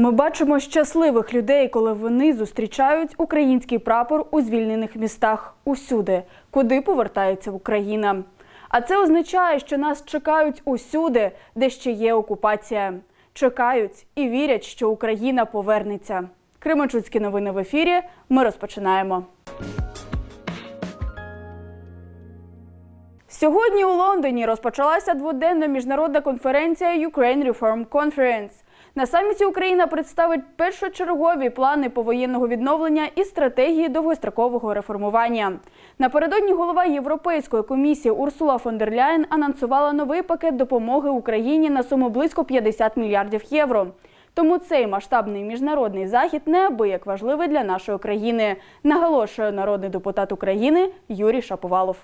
Ми бачимо щасливих людей, коли вони зустрічають український прапор у звільнених містах усюди, куди повертається Україна. А це означає, що нас чекають усюди, де ще є окупація. Чекають і вірять, що Україна повернеться. Кременчуцькі новини в ефірі. Ми розпочинаємо. Сьогодні у Лондоні розпочалася дводенна міжнародна конференція Ukraine Reform Conference. На саміті Україна представить першочергові плани повоєнного відновлення і стратегії довгострокового реформування. Напередодні голова Європейської комісії Урсула фон дер Ляєн анонсувала новий пакет допомоги Україні на суму близько 50 мільярдів євро. Тому цей масштабний міжнародний захід неабияк важливий для нашої країни, наголошує народний депутат України Юрій Шаповалов.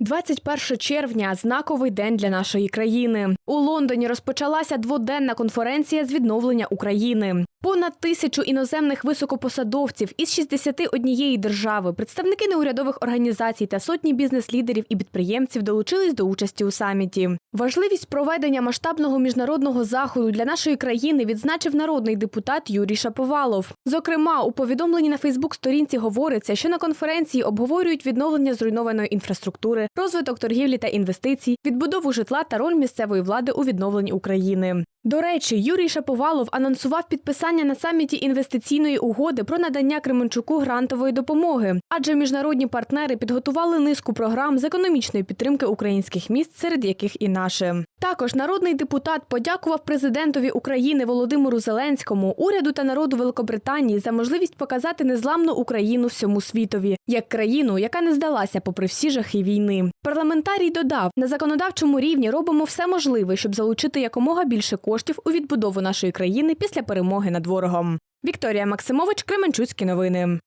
21 червня знаковий день для нашої країни. У Лондоні розпочалася дводенна конференція з відновлення України. Понад тисячу іноземних високопосадовців із 61 держави, представники неурядових організацій та сотні бізнес-лідерів і підприємців долучились до участі у саміті. Важливість проведення масштабного міжнародного заходу для нашої країни відзначив народний депутат Юрій Шаповалов. Зокрема, у повідомленні на Фейсбук-сторінці говориться, що на конференції обговорюють відновлення зруйнованої інфраструктури, розвиток торгівлі та інвестицій, відбудову житла та роль місцевої влади у відновленні України. До речі, Юрій Шаповалов анонсував підписання на саміті інвестиційної угоди про надання Кременчуку грантової допомоги, адже міжнародні партнери підготували низку програм з економічної підтримки українських міст, серед яких і наше. Також народний депутат подякував президентові України Володимиру Зеленському, уряду та народу Великобританії за можливість показати незламну Україну всьому світові як країну, яка не здалася попри всі жахи війни. Парламентарій додав, на законодавчому рівні робимо все можливе, щоб залучити якомога більше коштів у відбудову нашої країни після перемоги над ворогом. Вікторія Максимович, Кременчуцькі новини.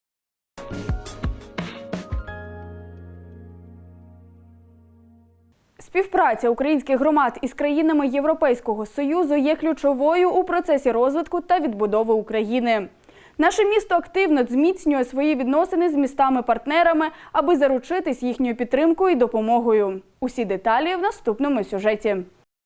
Співпраця українських громад із країнами Європейського союзу є ключовою у процесі розвитку та відбудови України. Наше місто активно зміцнює свої відносини з містами-партнерами, аби заручитись їхньою підтримкою і допомогою. Усі деталі в наступному сюжеті.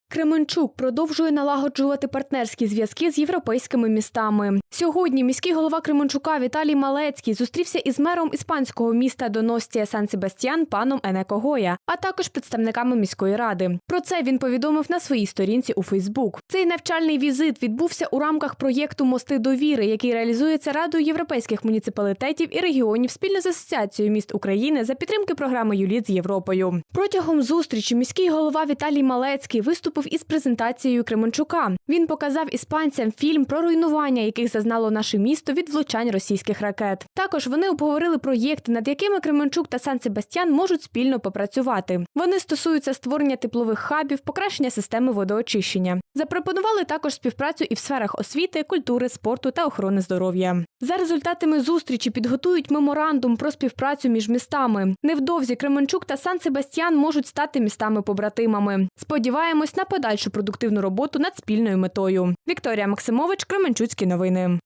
Кременчук продовжує налагоджувати партнерські зв'язки з європейськими містами. Сьогодні міський голова Кременчука Віталій Малецький зустрівся із мером іспанського міста Доностія Сан Себастьян паном Енеко Гоя, а також представниками міської ради. Про це він повідомив на своїй сторінці у Фейсбук. Цей навчальний візит відбувся у рамках проєкту Мости довіри, який реалізується Радою європейських муніципалітетів і регіонів спільно з Асоціацією міст України за підтримки програми Юліт з Європою. Протягом зустрічі міський голова Віталій Малецький виступив із презентацією Кременчука. Він показав іспанцям фільм про руйнування, яких зазнало наше місто від влучань російських ракет. Також вони обговорили проєкти, над якими Кременчук та Сан Себастьян можуть спільно попрацювати. Вони стосуються створення теплових хабів, покращення системи водоочищення. Запропонували також співпрацю і в сферах освіти, культури, спорту та охорони здоров'я. За результатами зустрічі підготують меморандум про співпрацю між містами. Невдовзі Кременчук та Сан Себастьян можуть стати містами-побратимами. Сподіваємось на подальшу продуктивну роботу над спільною метою. Вікторія Максимович, Кременчуцькі новини.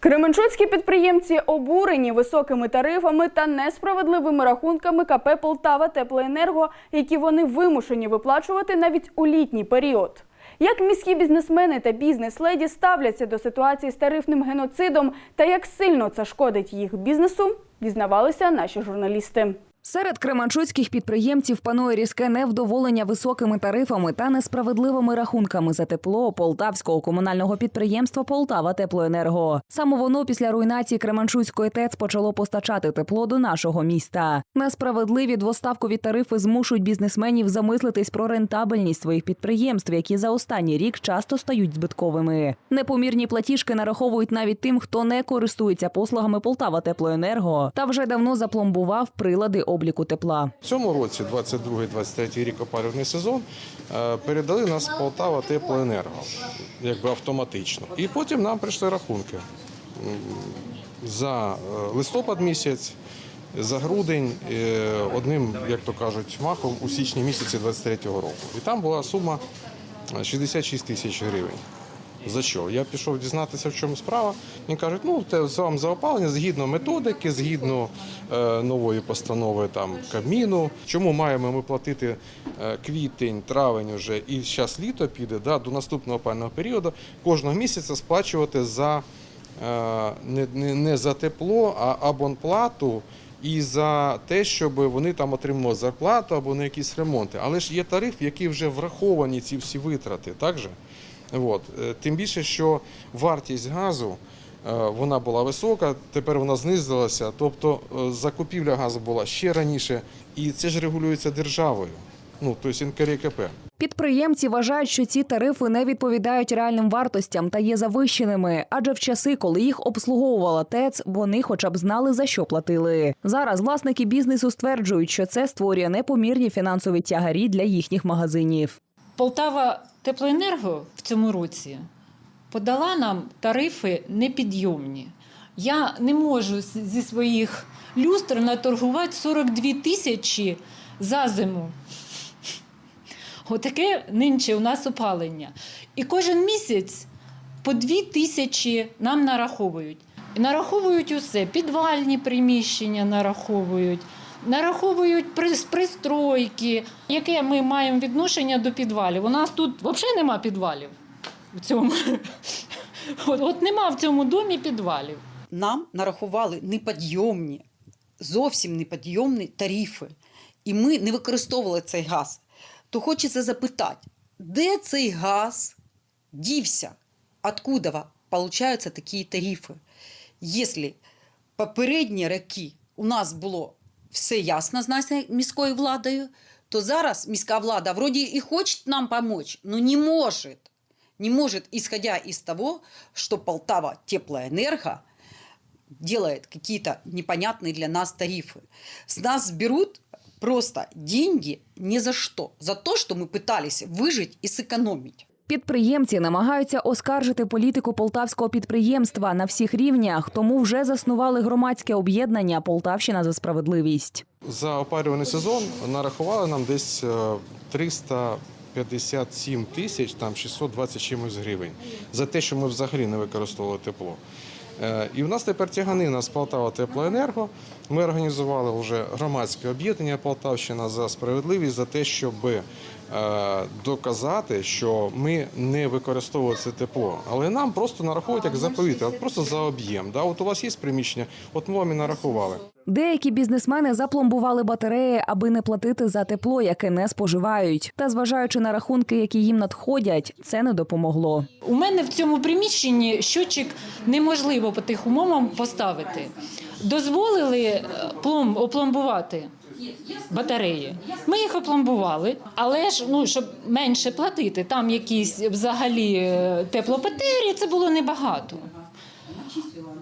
Кременчуцькі підприємці обурені високими тарифами та несправедливими рахунками КП Полтава Теплоенерго, які вони вимушені виплачувати навіть у літній період. Як міські бізнесмени та бізнес-леді ставляться до ситуації з тарифним геноцидом та як сильно це шкодить їх бізнесу, дізнавалися наші журналісти. Серед кременчуцьких підприємців панує різке невдоволення високими тарифами та несправедливими рахунками за тепло полтавського комунального підприємства Полтава Теплоенерго. Саме воно після руйнації Кременчуцької ТЕЦ почало постачати тепло до нашого міста. Несправедливі двоставкові тарифи змушують бізнесменів замислитись про рентабельність своїх підприємств, які за останній рік часто стають збитковими. Непомірні платіжки нараховують навіть тим, хто не користується послугами Полтава Теплоенерго та вже давно запломбував прилади обліку тепла. В цьому році, 22-23 рік опалювальний сезон, е, передали нас Полтава Теплоенерго, якби автоматично. І потім нам прийшли рахунки за е, листопад місяць, за грудень, е, одним, як то кажуть, махом у січні місяці 23-го року. І там була сума е, 66 тисяч гривень. За що? Я пішов дізнатися, в чому справа. Мені кажуть, ну те вам за опалення згідно методики, згідно е, нової постанови там Кабміну. Чому маємо ми платити е, квітень, травень уже і зараз літо піде да, до наступного опального періоду, кожного місяця сплачувати за е, не, не, не за тепло, а абонплату. І за те, щоб вони там отримали зарплату або на якісь ремонти. Але ж є тариф, який вже враховані ці всі витрати, так же? От. Е, Тим більше, що вартість газу е, вона була висока, тепер вона знизилася. Тобто е, закупівля газу була ще раніше, і це ж регулюється державою, ну тобто НКРКП. Підприємці вважають, що ці тарифи не відповідають реальним вартостям та є завищеними, адже в часи, коли їх обслуговувала ТЕЦ, вони хоча б знали за що платили. Зараз власники бізнесу стверджують, що це створює непомірні фінансові тягарі для їхніх магазинів. Полтава Теплоенерго в цьому році подала нам тарифи непідйомні. Я не можу зі своїх люстр наторгувати 42 тисячі за зиму. Отаке нинче у нас опалення. І кожен місяць по 2 тисячі нам нараховують. І нараховують усе, підвальні приміщення нараховують, нараховують пристройки. Яке ми маємо відношення до підвалів? У нас тут взагалі нема підвалів. В цьому. От, от нема в цьому домі підвалів. нам нарахували неподйомні, зовсім неподйомні тарифи, і ми не використовували цей газ. То хочеться запитати, де цей газ дівся? Откуда получаються такі тарифи? Якщо попередні роки у нас було все ясно з нашою міською владою, то зараз міська влада вроді і хоче нам допомогти, але не може. Не может, исходя из того, что Полтава теплоэнерго делает какие-то непонятные для нас тарифы. С нас берут просто деньги ни за что. За то, что мы пытались выжить и сэкономить. Підприємці намагаються оскаржити політику полтавського підприємства на всіх рівнях, тому вже заснували громадське об'єднання Полтавщина за справедливість. За опалювальний сезон нарахували нам десь е, 357 тисяч, там 620 чимось гривень за те, що ми взагалі не використовували тепло. Е, І в нас тепер тяганина з Полтава Теплоенерго. Ми організували вже громадське об'єднання Полтавщина за справедливість за те, щоб е, доказати, що ми не використовуємо це тепло. Але нам просто нараховують як за повітря, просто за об'єм. Да? От у вас є приміщення, от ми вам і нарахували. Деякі бізнесмени запломбували батареї, аби не платити за тепло, яке не споживають. Та зважаючи на рахунки, які їм надходять, це не допомогло. У мене в цьому приміщенні щотчик неможливо по тих умовам поставити. Дозволили е, плом, опломбувати батареї. Ми їх опломбували, але ж ну, щоб менше платити, там якісь взагалі е, теплопотері, це було небагато.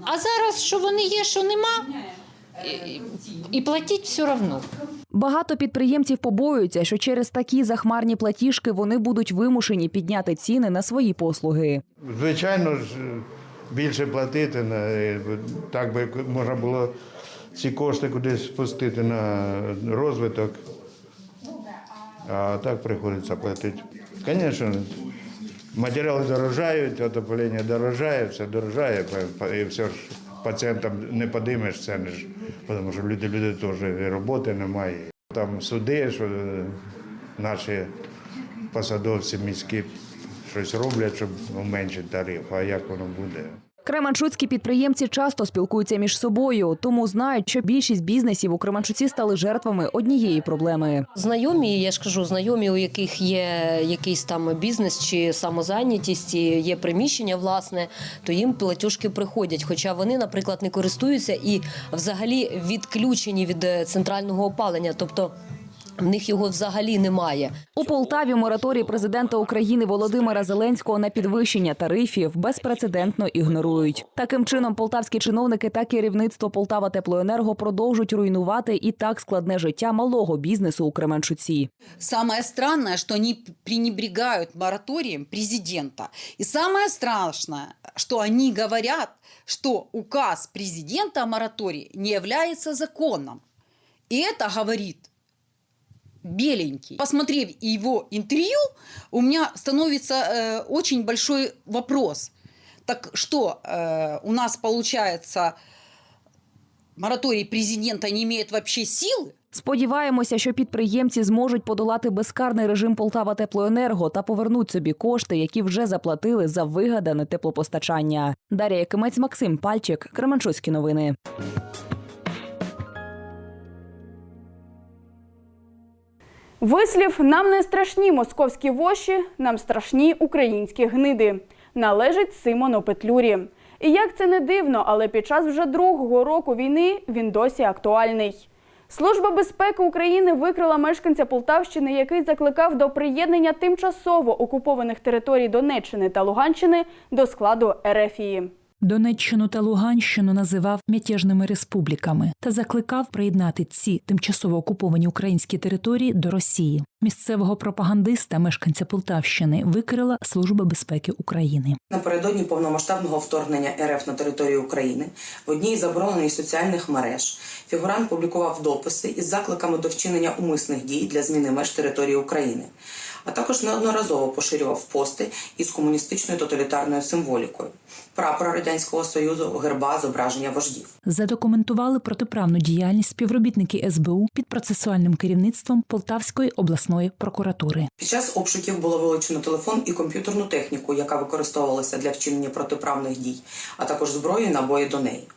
А зараз, що вони є, що нема, і, і платіть все одно. Багато підприємців побоюються, що через такі захмарні платіжки вони будуть вимушені підняти ціни на свої послуги. Звичайно ж, більше платити, на- так би можна було ці кошти кудись спустити на розвиток. А так приходиться платити. Звісно, матеріали дорожають, отоплення дорожає, все дорожає, і все ж пацієнтам не подимеш ж, тому що люди, люди теж і роботи немає. Там суди, що е, наші посадовці міські щось роблять, щоб уменшити тариф, а як воно буде? Кременчуцькі підприємці часто спілкуються між собою, тому знають, що більшість бізнесів у Кременчуці стали жертвами однієї проблеми. Знайомі, я ж кажу, знайомі, у яких є якийсь там бізнес чи самозайнятість, є приміщення власне, то їм платіжки приходять. Хоча вони, наприклад, не користуються і взагалі відключені від е, центрального опалення, тобто в них його взагалі немає. У Полтаві мораторій президента України Володимира Зеленського на підвищення тарифів безпрецедентно ігнорують. Таким чином, полтавські чиновники та керівництво Полтава Теплоенерго продовжують руйнувати і так складне життя малого бізнесу у Кременчуці. Самое странное, что они пренебрегают мораторием президента. И самое страшное, что они говорят, что указ президента о моратории не является законом. И это говорит беленький. Посмотрев его интервью, у меня становится э, очень большой вопрос. Так что, э, у нас получается мораторий президента не имеет вообще силы? Сподіваємося, що підприємці зможуть подолати безкарний режим Полтава Теплоенерго та повернуть собі кошти, які вже заплатили за вигадане теплопостачання. Дар'я Якимець, Максим Пальчик, Кременчуцькі новини. Вислів нам не страшні московські воші, нам страшні українські гниди. Належить Симону Петлюрі. І як це не дивно, але під час вже другого року війни він досі актуальний. Служба безпеки України викрила мешканця Полтавщини, який закликав до приєднання тимчасово окупованих територій Донеччини та Луганщини до складу Ерефії. Донеччину та Луганщину називав мятежними республіками та закликав приєднати ці тимчасово окуповані українські території до Росії. Місцевого пропагандиста, мешканця Полтавщини, викрила Служба безпеки України. Напередодні повномасштабного вторгнення РФ на територію України в одній із заборонених соціальних мереж фігурант публікував дописи із закликами до вчинення умисних дій для зміни меж території України, а також неодноразово поширював пости із комуністичною тоталітарною символікою, прапора радянського союзу, герба, зображення вождів. Задокументували протиправну діяльність співробітники СБУ під процесуальним керівництвом Полтавської обласної прокуратури. Під час обшуків було вилучено телефон і комп'ютерну техніку, яка використовувалася для вчинення протиправних дій, а також зброю і набої до неї.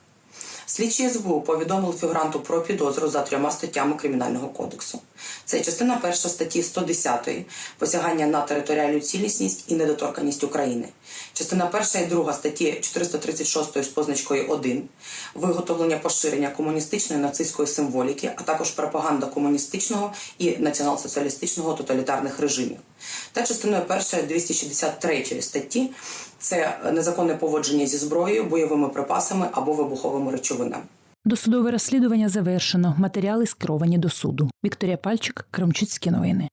Слідчі СБУ повідомили фігуранту про підозру за трьома статтями Кримінального кодексу. Це частина перша статті 110 посягання на територіальну цілісність і недоторканність України, частина перша і друга статті 436 з позначкою 1 виготовлення поширення комуністичної нацистської символіки, а також пропаганда комуністичного і націонал-соціалістичного тоталітарних режимів. Та частиною першої 263 статті це незаконне поводження зі зброєю, бойовими припасами або вибуховими речовинами. Досудове розслідування завершено. Матеріали скеровані до суду. Вікторія Пальчик, Кремчуцькі новини.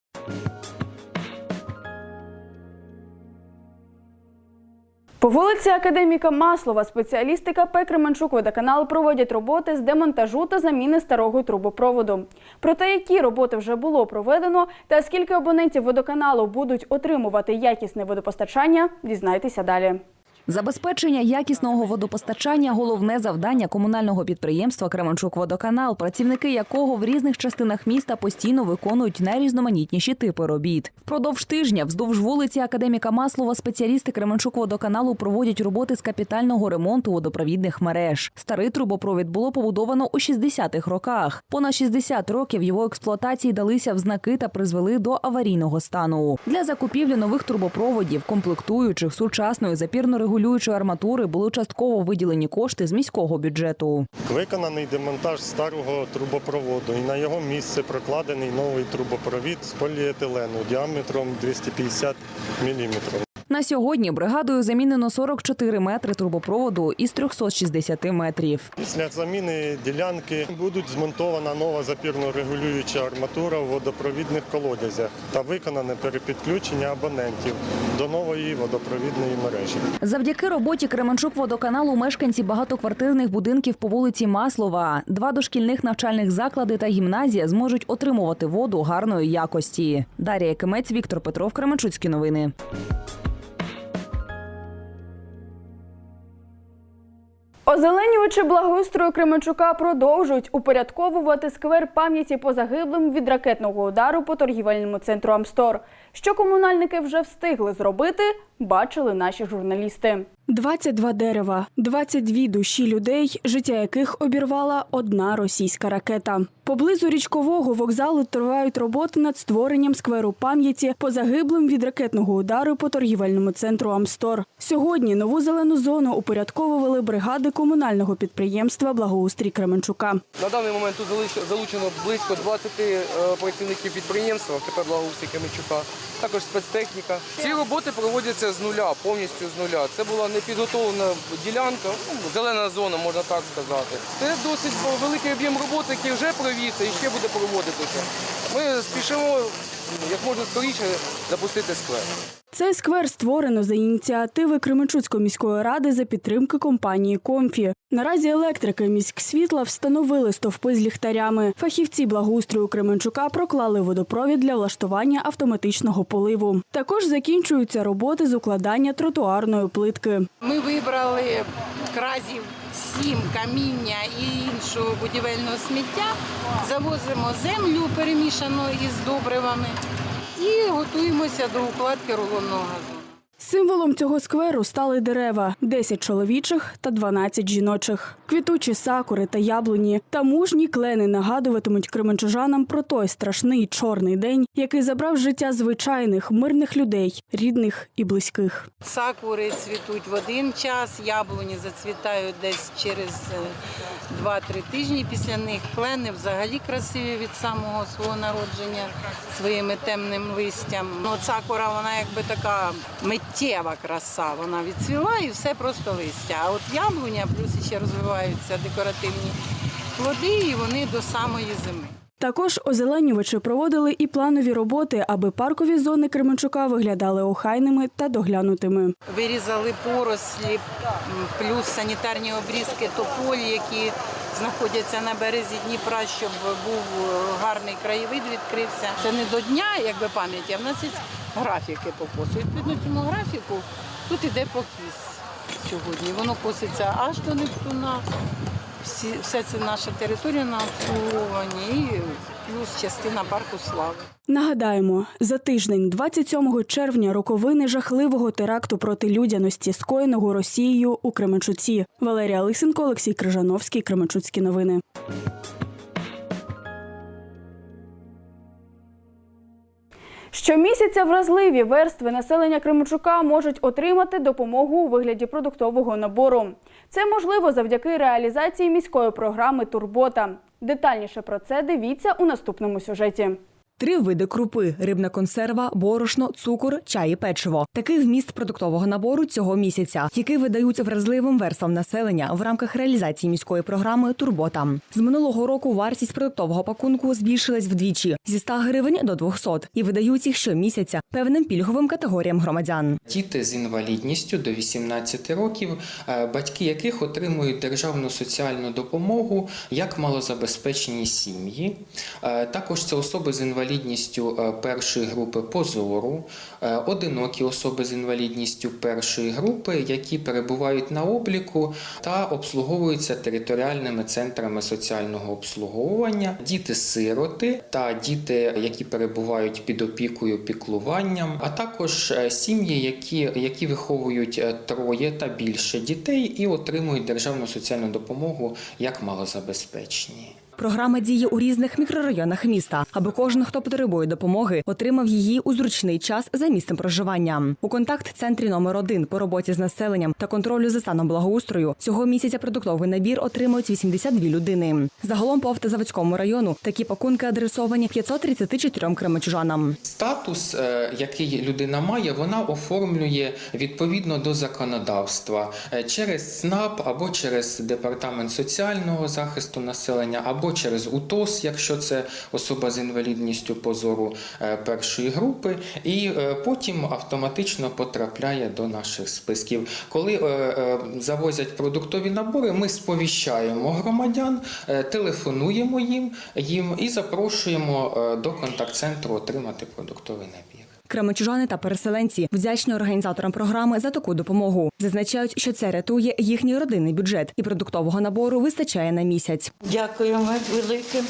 По вулиці Академіка Маслова спеціалісти КП Кременчук водоканал проводять роботи з демонтажу та заміни старого трубопроводу. Про те, які роботи вже було проведено, та скільки абонентів водоканалу будуть отримувати якісне водопостачання, дізнайтеся далі. Забезпечення якісного водопостачання головне завдання комунального підприємства Кременчук-Водоканал, працівники якого в різних частинах міста постійно виконують найрізноманітніші типи робіт. Впродовж тижня вздовж вулиці Академіка Маслова спеціалісти Кременчук-Водоканалу проводять роботи з капітального ремонту водопровідних мереж. Старий трубопровід було побудовано у 60-х роках. Понад 60 років його експлуатації далися в знаки та призвели до аварійного стану. Для закупівлі нових трубопроводів, комплектуючих сучасною запірно-регулюючою арматури, були частково виділені кошти з міського бюджету. Виконаний демонтаж старого трубопроводу і на його місце прокладений новий трубопровід з поліетилену діаметром 250 мм. На сьогодні бригадою замінено 44 метри трубопроводу із 360 метрів. Після заміни ділянки буде змонтована нова запірно-регулююча арматура в водопровідних колодязях та виконане перепідключення абонентів до нової водопровідної мережі. Завдяки роботі Кременчук-водоканалу мешканці багатоквартирних будинків по вулиці Маслова, два дошкільних навчальних заклади та гімназія зможуть отримувати воду гарної якості. Дар'я Якимець, Віктор Петров, Кременчуцькі новини. Озеленювачі благоустрою Кременчука продовжують упорядковувати сквер пам'яті по загиблим від ракетного удару по торгівельному центру Амстор. Що комунальники вже встигли зробити, бачили наші журналісти. 22 дерева, 22 душі людей, життя яких обірвала одна російська ракета. Поблизу річкового вокзалу тривають роботи над створенням скверу пам'яті по загиблим від ракетного удару по торгівельному центру Амстор. Сьогодні нову зелену зону упорядковували бригади комунального підприємства Благоустрій Кременчука. На даний момент тут залиш- залучено близько 20 е, працівників підприємства, тепер благоустрій Кам'янчука, також спецтехніка. Ці роботи проводяться з нуля, повністю з нуля. Це була непідготовлена ділянка, ну, зелена зона, можна так сказати. Це досить великий об'єм роботи, який вже провівся і ще буде проводитися. Ми спішимо як можна скоріше запустити сквер. Цей сквер створено за ініціативи Кременчуцької міської ради за підтримки компанії Комфі. Наразі електрики міськсвітла встановили стовпи з ліхтарями. Фахівці благоустрою Кременчука проклали водопровід для влаштування автоматичного поливу. Також закінчуються роботи з укладання тротуарної плитки. Ми вибрали кразів сім каміння і іншого будівельного сміття, завозимо землю перемішану із добривами і готуємося до укладки рулонного газону. Символом цього скверу стали дерева: 10 чоловічих та 12 жіночих. Квітучі сакури та яблуні та мужні клени нагадуватимуть кременчужанам про той страшний чорний день, який забрав життя звичайних мирних людей, рідних і близьких. Сакури цвітуть в один час, яблуні зацвітають десь через е, 2-3 тижні після них. Клени взагалі красиві від самого свого народження своїми темним листям. Ну, сакура, вона якби така миттєва краса. Вона відцвіла і все просто листя. А от яблуня, плюс ще розвиваються декоративні плоди, і вони до самої зими. Також озеленювачі проводили і планові роботи, аби паркові зони Кременчука виглядали охайними та доглянутими. Вирізали порослі, плюс санітарні обрізки тополі, які знаходяться на березі Дніпра, щоб був е, гарний краєвид відкрився. Це не до дня, якби пам'яті, а в нас графіки по косу. Відповідно цьому графіку тут іде покіс сьогодні. Воно коситься аж до Нептуна. Всі, все це наша територія на обслуговуванні плюс частина парку слави. Нагадаємо, за тиждень, 27 червня, роковини жахливого теракту проти людяності, скоєного Росією у Кременчуці. Валерія Лисенко, Олексій Крижановський, Кременчуцькі новини. Щомісяця вразливі верстви населення Кременчука можуть отримати допомогу у вигляді продуктового набору. Це можливо завдяки реалізації міської програми Турбота. Детальніше про це дивіться у наступному сюжеті. Три види крупи: рибна консерва, борошно, цукор, чай і печиво. Такий вміст продуктового набору цього місяця, який видаються вразливим верствам населення в рамках реалізації міської програми Турбота. З минулого року вартість продуктового пакунку збільшилась вдвічі зі 100 гривень до 200 і видають їх щомісяця певним пільговим категоріям громадян. Діти з інвалідністю до 18 років, е, батьки яких отримують державну соціальну допомогу як малозабезпечені сім'ї. Е, Також це особи з інвалідністю е, першої групи по зору, е, одинокі особи з інвалідністю першої групи, які перебувають на обліку та обслуговуються територіальними центрами соціального обслуговування, діти-сироти та діти, які перебувають під опікою піклуванням, а також е, сім'ї, які, які виховують троє та більше дітей і отримують державну соціальну допомогу як малозабезпечені. Програма діє у різних мікрорайонах міста, аби кожен, хто потребує допомоги, отримав її у зручний час за місцем проживання. У контакт-центрі номер 1 по роботі з населенням та контролю за станом благоустрою цього місяця продуктовий набір отримують 82 людини. Загалом по автозаводському району такі пакунки адресовані 534 кременчужанам. Статус, е, який людина має, вона оформлює відповідно до законодавства е, через СНАП або через департамент соціального захисту населення, або через УТОС, якщо це особа з інвалідністю позору е, першої групи, і е, потім автоматично потрапляє до наших списків. Коли е, завозять продуктові набори, ми сповіщаємо громадян, телефонуємо їм, їм і запрошуємо до контакт-центру отримати продуктовий набір. Кременчужани та переселенці вдячні організаторам програми за таку допомогу. Зазначають, що це рятує їхній родинний бюджет, і продуктового набору вистачає на місяць. Дякуємо велике.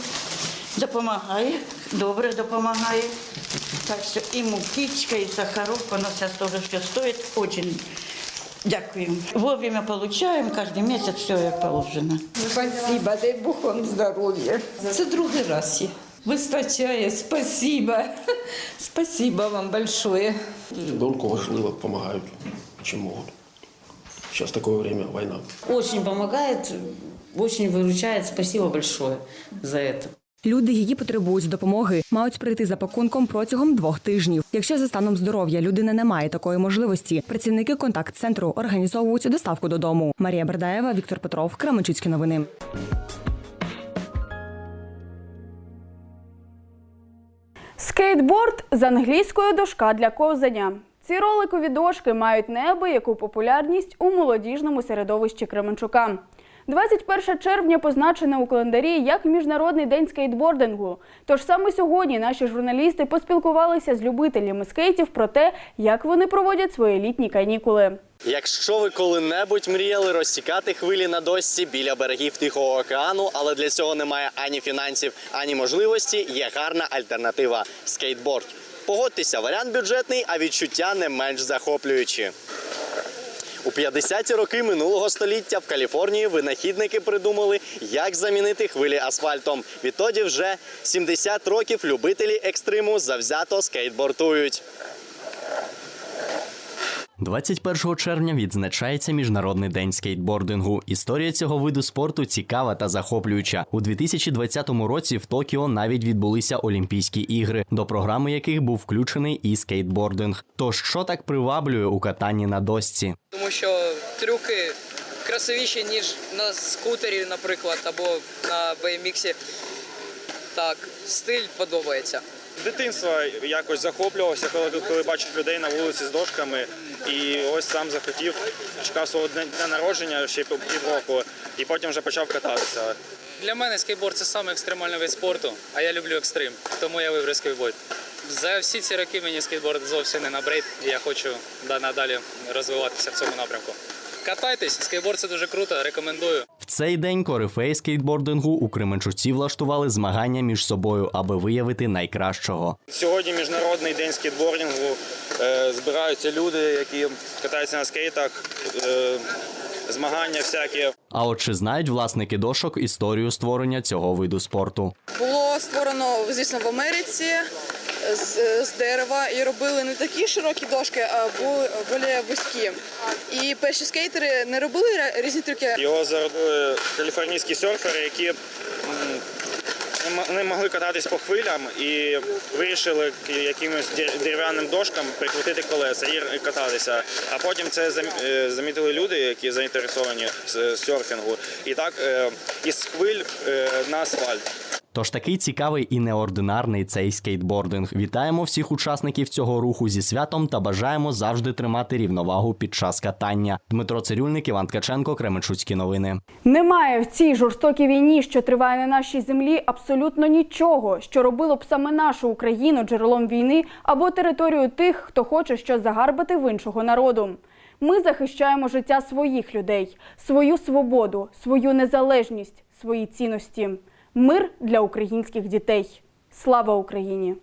Допомагає, добре допомагає. Так що і мукичка, і сахарок, воно все теж що стоїть. Очень дякуємо. Вовремя получаємо, кожен місяць все як положено. Спасибо, дай Бог вам здоров'я. Це другий раз є. Вистачає, спасибо. Спасибо вам большое. Ребенку важливо, допомагають, чим можуть. Зараз таке время, війна. Очень помогает, очень выручает. Спасибо большое за это. Люди, які потребують допомоги, мають прийти за пакунком протягом двох тижнів. Якщо за станом здоров'я людина не має такої можливості, працівники контакт-центру організовують доставку додому. Марія Бердаєва, Віктор Петров, Кременчуцькі новини. Скейтборд з англійською дошка для ковзання. Ці роликові дошки мають неабияку популярність у молодіжному середовищі Кременчука. 21 червня позначене у календарі як Міжнародний день скейтбордингу. Тож саме сьогодні наші журналісти поспілкувалися з любителями скейтів про те, як вони проводять свої літні канікули. Якщо ви коли-небудь мріяли розтікати хвилі на дошці біля берегів Тихого океану, але для цього немає ані фінансів, ані можливості, є гарна альтернатива скейтборд. Погодьтеся, варіант бюджетний, а відчуття не менш захоплюючі. У 50-ті роки минулого століття в Каліфорнії винахідники придумали, як замінити хвилі асфальтом. Відтоді вже 70 років любителі екстриму завзято скейтбортують. 21 червня відзначається Міжнародний день скейтбордингу. Історія цього виду спорту цікава та захоплююча. У 2020 році в Токіо навіть відбулися Олімпійські ігри, до програми яких був включений і скейтбординг. Тож що так приваблює у катанні на дошці? Тому що трюки красивіші, ніж на скутері, наприклад, або на BMX. Так, стиль подобається. З дитинства якось захоплювався, коли, коли бачив людей на вулиці з дошками. І ось сам захотів, чекав свого дня народження ще пів- півроку, і потім вже почав кататися. Для мене скейтборд це саме екстремальний вид спорту, а я люблю екстрим, тому я вибрав скейтборд. За всі ці роки мені скейтборд зовсім не набрид, і я хочу надалі розвиватися в цьому напрямку. Катайтесь, скейтборд це дуже круто, рекомендую. В цей день корифеї скейтбордингу у Кременчуці влаштували змагання між собою, аби виявити найкращого. Сьогодні міжнародний день скейтбордингу. Е, збираються люди, які катаються на скейтах, е, змагання всякі. А от чи знають власники дошок історію створення цього виду спорту? Було створено, звісно, в Америці з, з дерева і робили не такі широкі дошки, а бу- більш вузькі. І перші скейтери не робили різні трюки. Його заробили каліфорнійські серфери, які не могли кататись по хвилям і вирішили якимось дерев'яним дошкам прикрутити колеса і кататися. А потім це е, замітили люди, які заінтересовані з серфінгу. І так е, із хвиль е, на асфальт. Тож такий цікавий і неординарний цей скейтбординг. Вітаємо всіх учасників цього руху зі святом та бажаємо завжди тримати рівновагу під час катання. Дмитро Цирюльник, Іван Ткаченко, Кременчуцькі новини. Немає в цій жорстокій війні, що триває на нашій землі, абсолютно нічого, що робило б саме нашу Україну джерелом війни або територію тих, хто хоче щось загарбати в іншого народу. Ми захищаємо життя своїх людей, свою свободу, свою незалежність, свої цінності. Мир для українських дітей. Слава Україні!